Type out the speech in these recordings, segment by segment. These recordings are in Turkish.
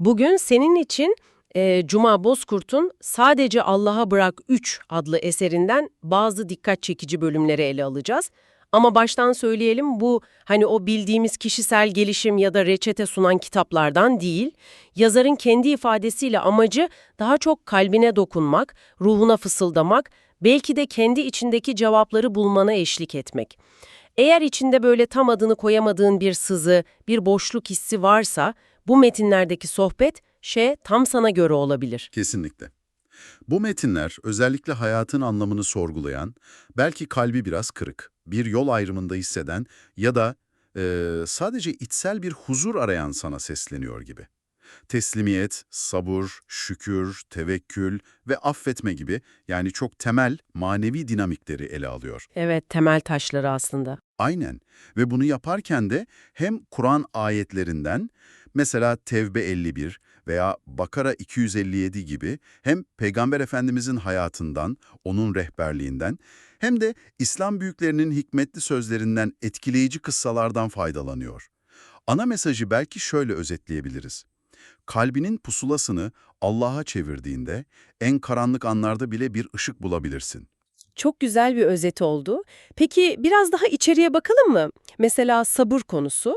Bugün senin için e, Cuma Bozkurt'un Sadece Allah'a Bırak 3 adlı eserinden bazı dikkat çekici bölümleri ele alacağız. Ama baştan söyleyelim bu hani o bildiğimiz kişisel gelişim ya da reçete sunan kitaplardan değil. Yazarın kendi ifadesiyle amacı daha çok kalbine dokunmak, ruhuna fısıldamak, belki de kendi içindeki cevapları bulmana eşlik etmek. Eğer içinde böyle tam adını koyamadığın bir sızı, bir boşluk hissi varsa bu metinlerdeki sohbet şey tam sana göre olabilir. Kesinlikle. Bu metinler özellikle hayatın anlamını sorgulayan, belki kalbi biraz kırık, bir yol ayrımında hisseden ya da e, sadece içsel bir huzur arayan sana sesleniyor gibi. Teslimiyet, sabır, şükür, tevekkül ve affetme gibi yani çok temel manevi dinamikleri ele alıyor. Evet, temel taşları aslında. Aynen ve bunu yaparken de hem Kur'an ayetlerinden mesela Tevbe 51 veya Bakara 257 gibi hem Peygamber Efendimizin hayatından, onun rehberliğinden hem de İslam büyüklerinin hikmetli sözlerinden etkileyici kıssalardan faydalanıyor. Ana mesajı belki şöyle özetleyebiliriz. Kalbinin pusulasını Allah'a çevirdiğinde en karanlık anlarda bile bir ışık bulabilirsin. Çok güzel bir özet oldu. Peki biraz daha içeriye bakalım mı? Mesela sabır konusu.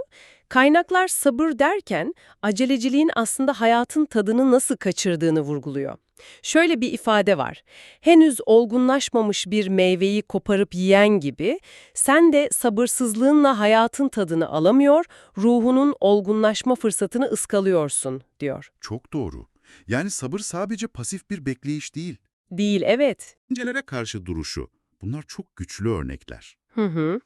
Kaynaklar sabır derken aceleciliğin aslında hayatın tadını nasıl kaçırdığını vurguluyor. Şöyle bir ifade var. Henüz olgunlaşmamış bir meyveyi koparıp yiyen gibi sen de sabırsızlığınla hayatın tadını alamıyor, ruhunun olgunlaşma fırsatını ıskalıyorsun diyor. Çok doğru. Yani sabır sadece pasif bir bekleyiş değil. Değil evet. Düşüncelere karşı duruşu. Bunlar çok güçlü örnekler. Hı hı.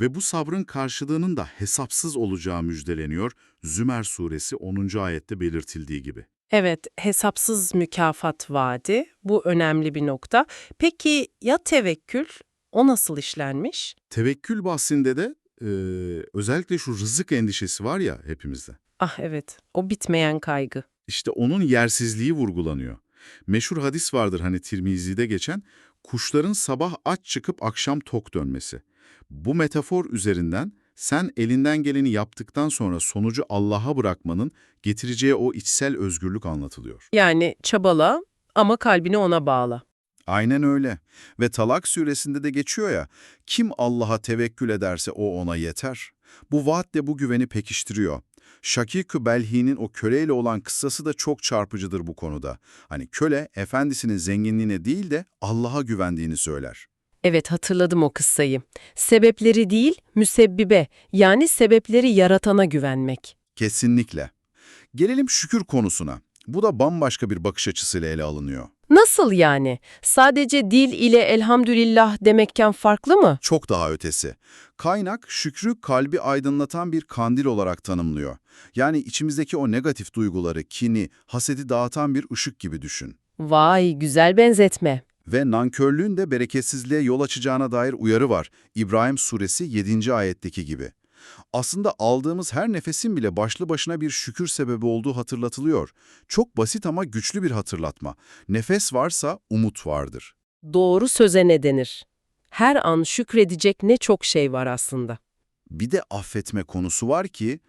Ve bu sabrın karşılığının da hesapsız olacağı müjdeleniyor Zümer suresi 10. ayette belirtildiği gibi. Evet, hesapsız mükafat vaadi. Bu önemli bir nokta. Peki ya tevekkül? O nasıl işlenmiş? Tevekkül bahsinde de e, özellikle şu rızık endişesi var ya hepimizde. Ah evet, o bitmeyen kaygı. İşte onun yersizliği vurgulanıyor. Meşhur hadis vardır hani Tirmizi'de geçen, kuşların sabah aç çıkıp akşam tok dönmesi. Bu metafor üzerinden sen elinden geleni yaptıktan sonra sonucu Allah'a bırakmanın getireceği o içsel özgürlük anlatılıyor. Yani çabala ama kalbini ona bağla. Aynen öyle. Ve Talak suresinde de geçiyor ya, kim Allah'a tevekkül ederse o ona yeter. Bu vaat de bu güveni pekiştiriyor. Şakik-ı Belhi'nin o köleyle olan kıssası da çok çarpıcıdır bu konuda. Hani köle, efendisinin zenginliğine değil de Allah'a güvendiğini söyler. Evet hatırladım o kıssayı. Sebepleri değil, müsebbibe yani sebepleri yaratana güvenmek. Kesinlikle. Gelelim şükür konusuna. Bu da bambaşka bir bakış açısıyla ele alınıyor. Nasıl yani? Sadece dil ile elhamdülillah demekken farklı mı? Çok daha ötesi. Kaynak şükrü kalbi aydınlatan bir kandil olarak tanımlıyor. Yani içimizdeki o negatif duyguları, kini, hasedi dağıtan bir ışık gibi düşün. Vay güzel benzetme. Ve nankörlüğün de bereketsizliğe yol açacağına dair uyarı var. İbrahim suresi 7. ayetteki gibi. Aslında aldığımız her nefesin bile başlı başına bir şükür sebebi olduğu hatırlatılıyor. Çok basit ama güçlü bir hatırlatma. Nefes varsa umut vardır. Doğru söze ne denir? Her an şükredecek ne çok şey var aslında. Bir de affetme konusu var ki,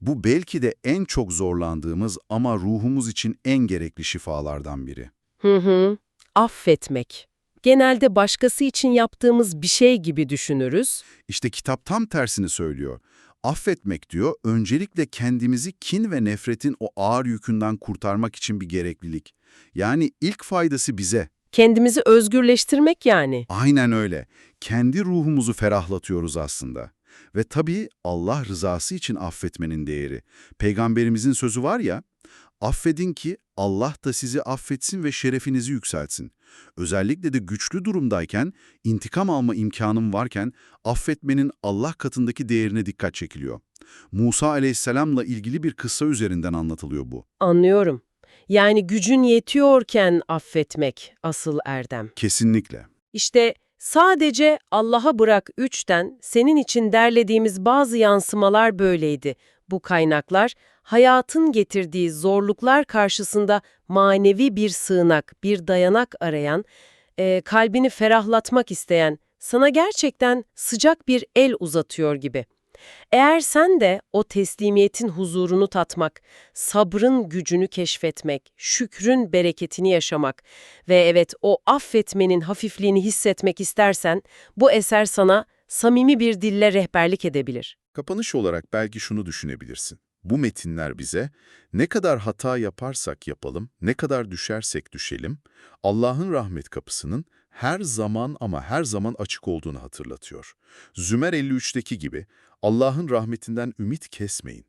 bu belki de en çok zorlandığımız ama ruhumuz için en gerekli şifalardan biri. Hı hı. Affetmek. Genelde başkası için yaptığımız bir şey gibi düşünürüz. İşte kitap tam tersini söylüyor. Affetmek diyor, öncelikle kendimizi kin ve nefretin o ağır yükünden kurtarmak için bir gereklilik. Yani ilk faydası bize. Kendimizi özgürleştirmek yani. Aynen öyle. Kendi ruhumuzu ferahlatıyoruz aslında. Ve tabii Allah rızası için affetmenin değeri. Peygamberimizin sözü var ya, affedin ki Allah da sizi affetsin ve şerefinizi yükseltsin. Özellikle de güçlü durumdayken, intikam alma imkanım varken affetmenin Allah katındaki değerine dikkat çekiliyor. Musa aleyhisselamla ilgili bir kıssa üzerinden anlatılıyor bu. Anlıyorum. Yani gücün yetiyorken affetmek asıl erdem. Kesinlikle. İşte sadece Allah'a bırak üçten senin için derlediğimiz bazı yansımalar böyleydi. Bu kaynaklar hayatın getirdiği zorluklar karşısında manevi bir sığınak, bir dayanak arayan, e, kalbini ferahlatmak isteyen, sana gerçekten sıcak bir el uzatıyor gibi. Eğer sen de o teslimiyetin huzurunu tatmak, sabrın gücünü keşfetmek, şükrün bereketini yaşamak ve evet o affetmenin hafifliğini hissetmek istersen bu eser sana samimi bir dille rehberlik edebilir. Kapanış olarak belki şunu düşünebilirsin. Bu metinler bize ne kadar hata yaparsak yapalım, ne kadar düşersek düşelim, Allah'ın rahmet kapısının her zaman ama her zaman açık olduğunu hatırlatıyor. Zümer 53'teki gibi Allah'ın rahmetinden ümit kesmeyin.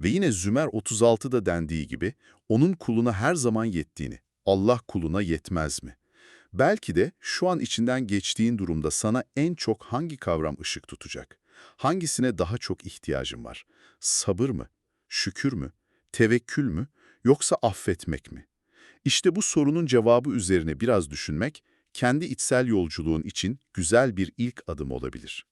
Ve yine Zümer 36'da dendiği gibi onun kuluna her zaman yettiğini, Allah kuluna yetmez mi? Belki de şu an içinden geçtiğin durumda sana en çok hangi kavram ışık tutacak? Hangisine daha çok ihtiyacın var? Sabır mı? Şükür mü? Tevekkül mü? Yoksa affetmek mi? İşte bu sorunun cevabı üzerine biraz düşünmek, kendi içsel yolculuğun için güzel bir ilk adım olabilir.